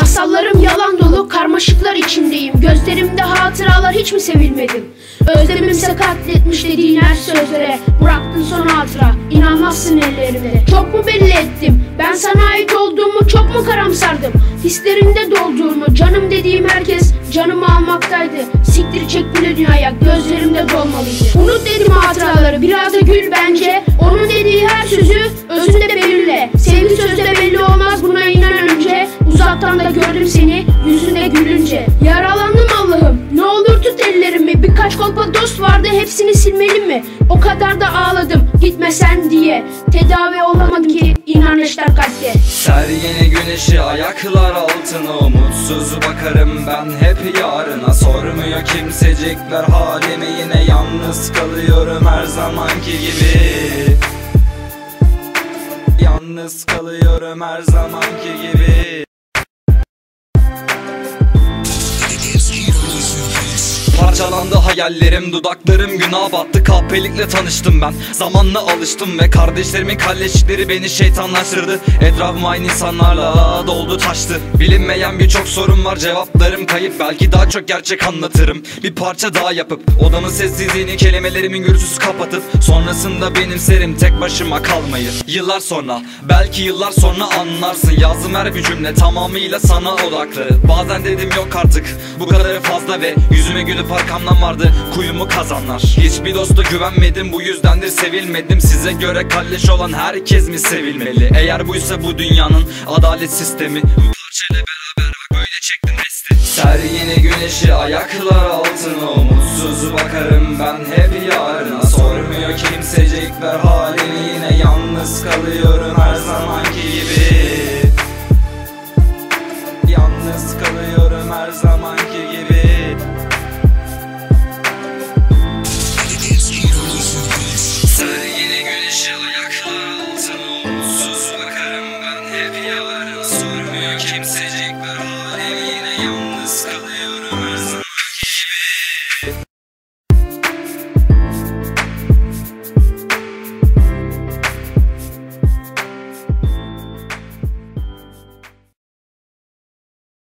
Masallarım yalan dolu karmaşıklar içindeyim. Gözlerimde hatıralar hiç mi sevilmedim? Özlemimse katletmiş dediğin her sözlere. Bıraktın son hatıra inanmazsın ellerine Çok mu belli ettim? Ben sana ait olduğumu çok mu karamsardım? Hislerimde dolduğumu canım dediğim herkes canımı almaktaydı. Siktir çek bile dünyaya gözlerimde dolmalıydı. Unut dedim hatıraları biraz da gül bence. Onun dediği Uzaktan da gördüm seni yüzüne gülünce. Yaralandım Allah'ım. Ne olur tut ellerimi. Birkaç kolpa dost vardı hepsini silmeli mi? O kadar da ağladım gitmesen diye. Tedavi olamadım ki inanışlar kalpte. Ser yeni güneşi ayaklar altına Umutsuz bakarım ben hep yarına. Sormuyor kimsecikler halimi Yine yalnız kalıyorum her zamanki gibi. Yalnız kalıyorum her zamanki gibi Parçalandı hayallerim dudaklarım günah battı. Kahpelikle tanıştım ben. Zamanla alıştım Ve kardeşlerimin kalleşlikleri beni şeytanlaştırdı. Etrafım aynı insanlarla doldu taştı. Bilinmeyen birçok sorun var cevaplarım kayıp. Belki daha çok gerçek anlatırım. Bir parça daha yapıp odamın sessizliğini kelimelerimin gürültüsü kapatıp Sonrasında benimserim tek başıma kalmayı. Yıllar sonra belki yıllar sonra anlarsın. Yazdım her bir cümle tamamıyla sana odaklı. Bazen dedim yok artık bu kadarı fazla ve Yüzüme gülüp arkamdan vardı kuyumu kazanlar. Hiçbir dosta güvenmedim bu yüzdendir sevilmedim. Size göre kalleş olan herkes mi sevilmeli? Eğer buysa bu dünyanın adalet sistemi. Bu parçayla beraber böyle çektim resti. Ser yeni güneşi ayaklar altına. Umutsuz bakarım ben hep yarına. Sormuyor kimsecikler halimi Yine yalnız kalıyorum her zamanki gibi. Yalnız kalıyorum her zaman Mutsuz bakarım ben hep yalara Sormuyor kimsecik